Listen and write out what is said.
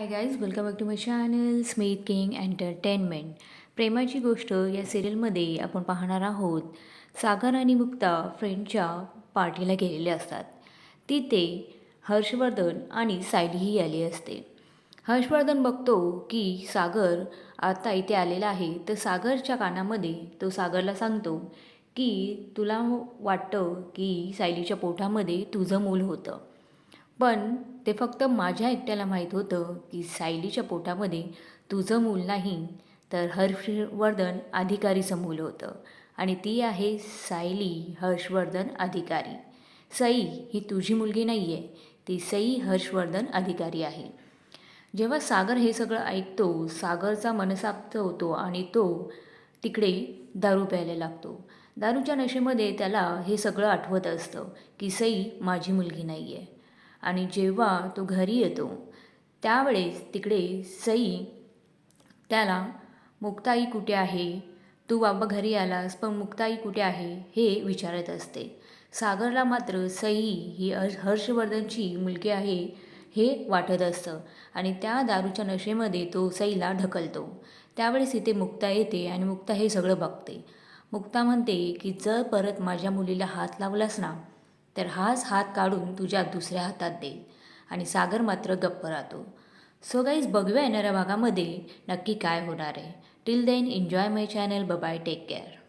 Hi guys welcome back to my channel Smith King entertainment प्रेमाची गोष्ट या सिरियलमध्ये आपण पाहणार आहोत. सागर आणि मुक्ता फ्रेंडच्या पार्टीला गेलेले असतात. तिथे हर्षवर्धन आणि सायलीही आली असते. हर्षवर्धन बघतो की सागर आता इथे आलेला आहे. तर सागरच्या कानामध्ये तो सागरला सांगतो की तुला वाटतं की सायलीच्या पोटामध्ये तुझं मूल होतं. पण ते फक्त माझ्या एकट्याला माहीत होतं की सायलीच्या पोटामध्ये तुझं मूल नाही तर हर्षवर्धन अधिकारीचं मूल होतं. आणि ती आहे सायली हर्षवर्धन अधिकारी. सई ही तुझी मुलगी नाही आहे ती सई हर्षवर्धन अधिकारी आहे. जेव्हा सागर हे सगळं ऐकतो सागरचा मनसाप्त होतो आणि तो तिकडे दारू प्यायला लागतो. दारूच्या नशेमध्ये त्याला हे सगळं आठवत असतं की सई माझी मुलगी नाही आहे आणि जेव्हा तो घरी येतो त्यावेळेस तिकडे सई त्याला मुक्ताई कुठे आहे? तू बाबा घरी आलास पण मुक्ताई कुठे आहे? हे विचारत असते. सागरला मात्र सई ही हर्ष हर्षवर्धनची मुलगी आहे हे वाटत असतं आणि त्या दारूच्या नशेमध्ये तो सईला ढकलतो. त्यावेळेस इथे मुक्ता येते आणि मुक्ता हे सगळं बघते. मुक्ता म्हणते की जर परत माझ्या मुलीला हात लावलास ना तर हाच हात काढून तुझ्या दुसऱ्या हातात दे. आणि सागर मात्र गप्प राहतो. सो गाईज बघूया येणाऱ्या भागामध्ये नक्की काय होणार आहे. Till then enjoy my channel bye bye take care